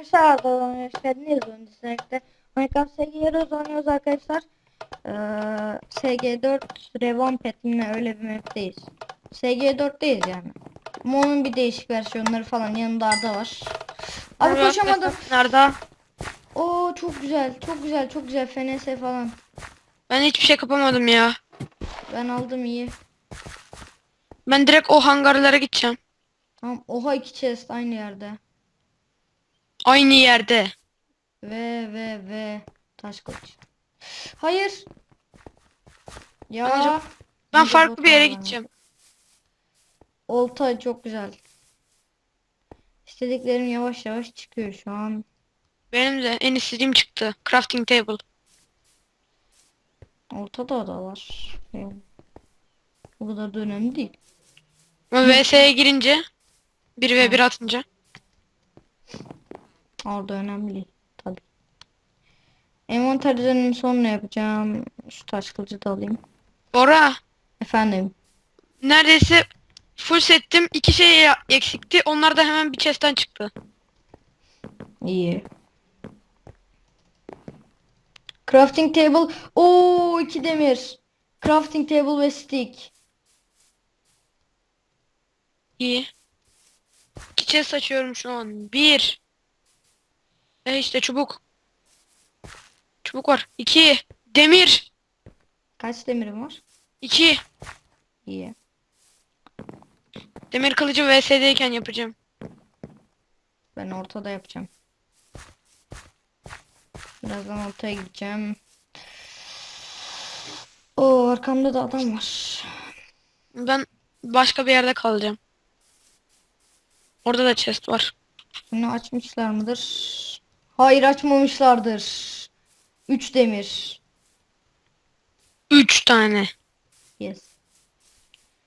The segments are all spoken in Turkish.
Arkadaşlar hoş geldiniz öncelikle. Minecraft SG oynuyoruz arkadaşlar. Ee, SG4 Revamped'inle öyle bir map'teyiz. SG4'teyiz yani. Ama onun bir değişik versiyonları falan yanında Arda var. Abi Evet, koşamadım. Nerede? Oo çok güzel, çok güzel, çok güzel. FNS falan. Ben hiçbir şey kapamadım ya. Ben aldım iyi. Ben direkt o hangarlara gideceğim. Tamam. Oha iki chest aynı yerde. Aynı yerde. Ve ve ve taş kılıç. Hayır. Ya. Bence- Ben farklı bir yere var gideceğim. Olta çok güzel. İstediklerim yavaş yavaş çıkıyor şu an. Benim de en istediğim çıktı. Crafting table. Ortada. Yani o kadar da önemli değil. Ama VS'ye girince 1 ve 1 atınca. Orada önemli. Tabii. Envanter düzeninin sonuna yapacağım. Şu taş kılıcı da alayım. Bora Efendim. neredeyse full settim. İki şey ya- eksikti. Onlar da hemen bir chest'ten çıktı. İyi. Crafting table. Oo iki demir. Crafting table ve stick. İyi. İki chest açıyorum şu an. Bir. E işte çubuk. Çubuk var. İki. Demir. Kaç demirim var? İki. İyi. Demir kılıcı VS'deyken yapacağım. Ben ortada yapacağım. Birazdan ortaya gideceğim. Oo arkamda da adam var. Ben başka bir yerde kalacağım. Orada da chest var. Bunu açmışlar mıdır? Hayır açmamışlardır. 3 demir. Üç tane. Yes.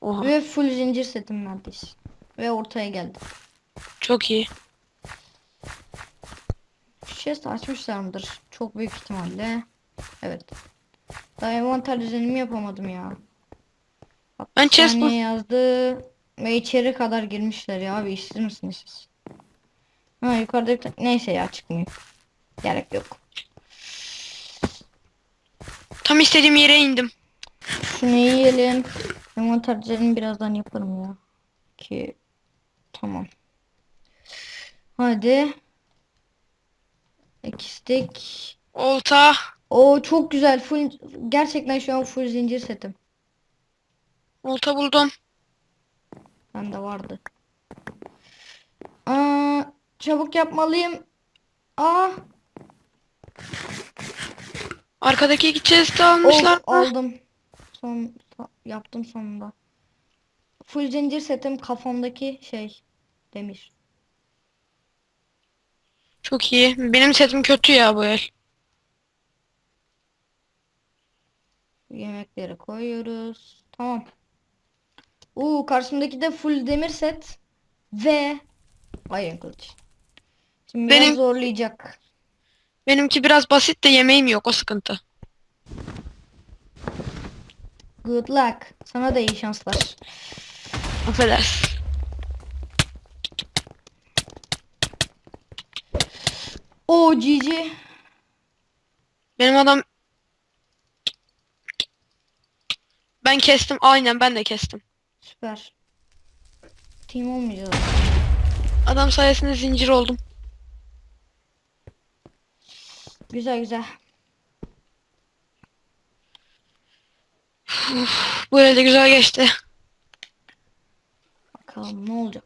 Oha. Ve full zincir setim neredeyse. Ve ortaya geldi. Çok iyi. Chest açmışlar mıdır? Çok büyük ihtimalle. Evet. Daha envanter düzenimi yapamadım ya. Bak, Ben chest yazdı. Ve içeri kadar girmişler ya abi işsiz misiniz siz? Ha yukarıda neyse ya çıkmayayım. Gerek yok. Tam istediğim yere indim. Şunu yiyelim. Envanter düzenimi birazdan yaparım ya. Ki tamam. Hadi. Ekistik. Olta. O çok güzel. Full gerçekten şu an full zincir setim. Olta buldum. Bende vardı. Aa, çabuk yapmalıyım. Aa, Arkadaki chest'i of, almışlar. mı? aldım. Son yaptım sonunda. Full zincir setim kafamdaki şey demir. Çok iyi. Benim setim kötü ya bu el. Yemekleri koyuyoruz. Tamam. Uuu karşımdaki de full demir set ve iron kılıç. Biraz Benim- zorlayacak. Benimki biraz basit de yemeğim yok o sıkıntı. Good luck. Sana da iyi şanslar. Affedersin. Oo GG. Benim adam Ben kestim. Aynen ben de kestim. Süper. Team olmayacağız. Adam sayesinde zincir oldum. Güzel güzel. Bu de güzel geçti. Bakalım ne olacak.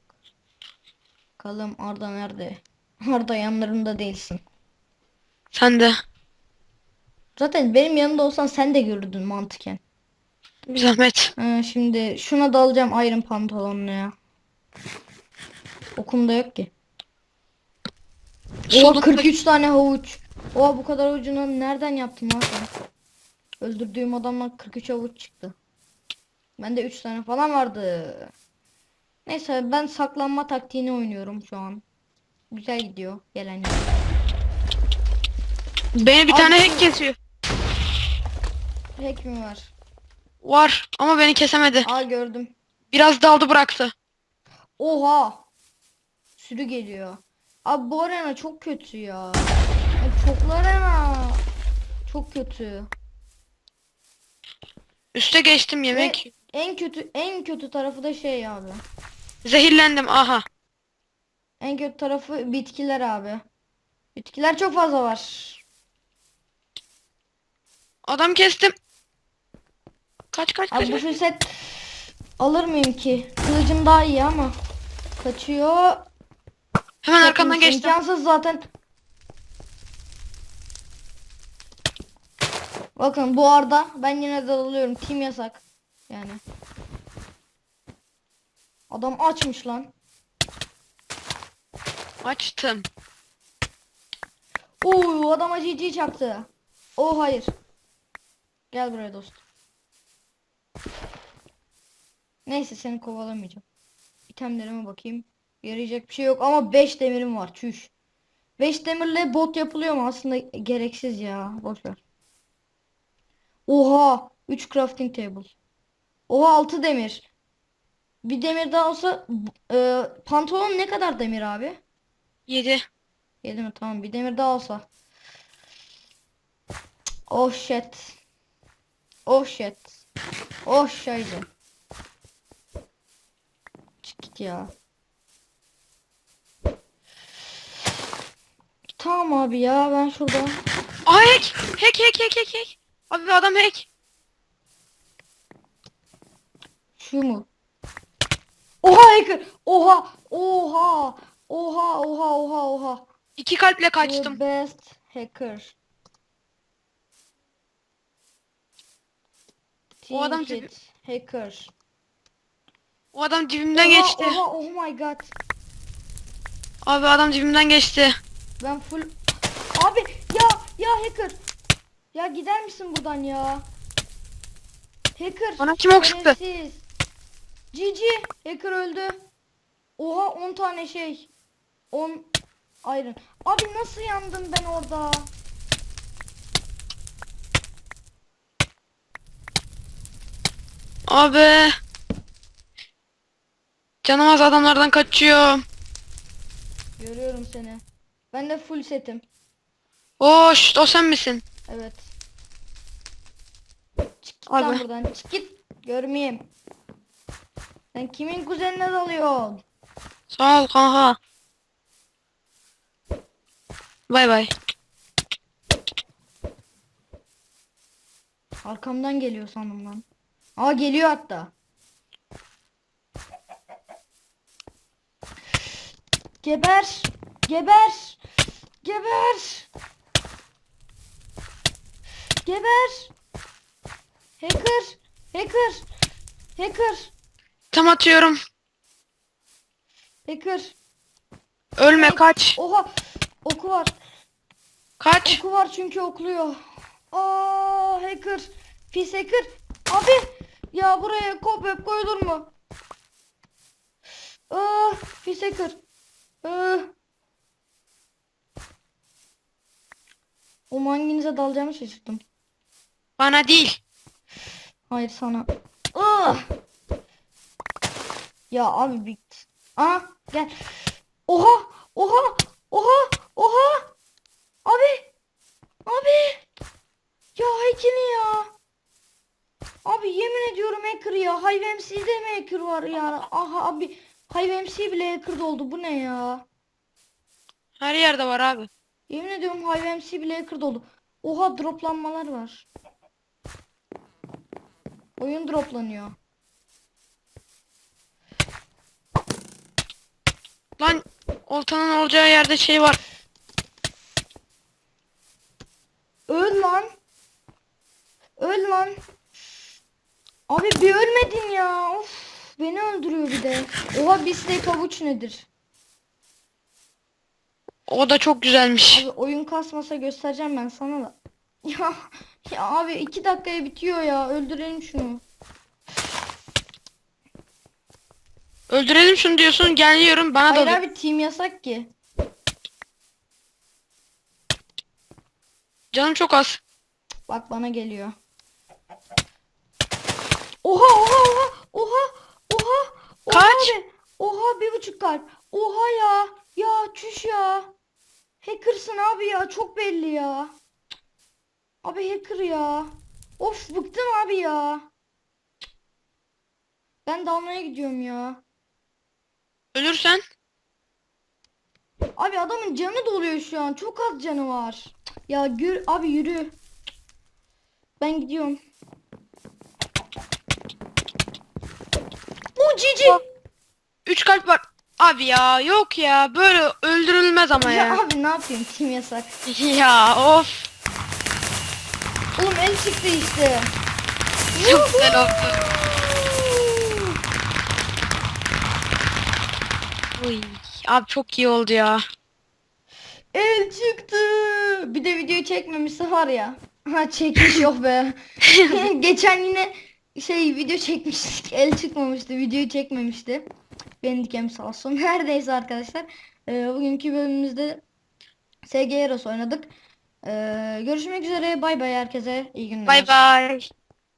Bakalım Arda nerede? Arda yanlarında değilsin. Sen de. Zaten benim yanımda olsan sen de görürdün mantıken. Bir zahmet. Ha, şimdi şuna da alacağım Iron pantolonunu ya. Okumda yok ki. Oha Solunda- 43 tane havuç. Oha bu kadar havucunu nereden yaptın lan sen? Öldürdüğüm adamdan 43 havuç çıktı. Bende 3 tane falan vardı. Neyse ben saklanma taktiğini oynuyorum şu an. Güzel gidiyor gelen. Beni bir Abi- tane hack kesiyor. Hack mi var? Var ama beni kesemedi. Aa gördüm. Biraz daldı bıraktı. Oha. Sürü geliyor. Abi bu arena çok kötü ya. Ya çoklu arena. Çok kötü. Üste geçtim yemek. En kötü en kötü tarafı da şey abi. Zehirlendim aha. En kötü tarafı bitkiler abi. Bitkiler çok fazla var. Adam kestim. Kaç kaç kaç. Abi bu fırsat alır mıyım ki? Kılıcım daha iyi ama. Kaçıyor. Hemen arkandan Takılmış. geçtim. İmkansız zaten. Bakın bu arada ben yine de alıyorum. Team yasak. Yani. Adam açmış lan. Açtım. Oo adama GG çaktı. Oh hayır. Gel buraya dostum. Neyse seni kovalamayacağım. İtemlerime bakayım. Yarayacak bir şey yok ama 5 demirim var. Çüş. 5 demirle bot yapılıyor mu? Aslında gereksiz ya. Boş ver. Oha! 3 crafting table. Oha 6 demir. Bir demir daha olsa e, pantolon ne kadar demir abi? 7. Yedi mi? Tamam. Bir demir daha olsa. Oh shit. Oh shit. Oh şeydi. Çık git ya. Tamam abi ya ben şurada. Hack. Hack hack hack hack hack. Abi adam hack. Şu mu? Oha hacker. Oha. Oha. Oha oha oha oha. İki kalple The kaçtım. best hacker. O adam Kit hacker. O adam dibimden Oha, geçti. Oha, oh my god. Abi adam dibimden geçti. Ben full... Abi ya ya hacker. Ya gider misin buradan ya? Hacker. Bana kim ok sıktı? GG. Hacker öldü. Oha 10 tane şey. 10 iron. Abi nasıl yandım ben orada? Abi. Canım az adamlardan kaçıyor. Görüyorum seni. Ben de full setim. Hoş, o sen misin? Evet. Çık git lan Abi. buradan. Çık git. Görmeyeyim. Sen kimin kuzenine dalıyorsun? Sağ ol kanka. Bay bay. Arkamdan geliyor sandım lan. Aa geliyor hatta. Geber. Geber. Geber. Geber. Hacker. Hacker. Hacker. Tam atıyorum. Hacker. Ölme kaç. Oha. Oku var. Kaç. Oku var çünkü okluyor. Aa hacker. Pis hacker. Abi ya buraya kopya koyulur mu? Aa pis hacker. Aa. O hanginize dalacağımı şaşırttım. Bana değil. Hayır sana. Aa. Ya abi bit. Aa gel. Oha oha oha oha. Abi. Abi. Ya hackini ya. Abi yemin ediyorum hacker ya. Hive MC'de mi hacker var ya? Aha abi. Hive MC bile hacker oldu. Bu ne ya? Her yerde var abi. Yemin ediyorum Hive MC bile hacker oldu. Oha droplanmalar var. Oyun droplanıyor. Lan oltanın olacağı yerde şey var. Öl lan. Öl lan. Abi bir ölmedin ya. Of. Beni öldürüyor bir de. Oha bir steak avuç nedir? O da çok güzelmiş. Abi oyun kasmasa göstereceğim ben sana da. Ya, ya abi iki dakikaya bitiyor ya. Öldürelim şunu. Öldürelim şunu diyorsun geliyorum bana Hayır da abi team yasak ki. Canım çok az. Bak bana geliyor. Oha oha oha oha oha. Oha Kaç? abi. Oha bir buçuk kalp. Oha ya. Ya çüş ya. Hackersın abi ya çok belli ya. Abi hacker ya. Of bıktım abi ya. Ben dalmaya gidiyorum ya. Ölürsen Abi adamın canı doluyor şu an. Çok az canı var. Ya gür abi yürü. Ben gidiyorum. Bu cici. 3 kalp var. Abi ya yok ya böyle öldürülmez ama Ya ya. abi ne yapayım? Tim yasak. Ya of. Oğlum el çıktı işte. Çok güzel oldu. Uy, abi çok iyi oldu ya. El çıktı. Bir de videoyu çekmemişse var ya. Ha çekmiş yok be. Geçen yine şey video çekmiştik. El çıkmamıştı. Videoyu çekmemişti. Benim dikem sağ olsun. Neredeyse arkadaşlar. Ee, bugünkü bölümümüzde SG Heroes oynadık. Ee, görüşmek üzere. Bay bay herkese. İyi günler. Bay bay.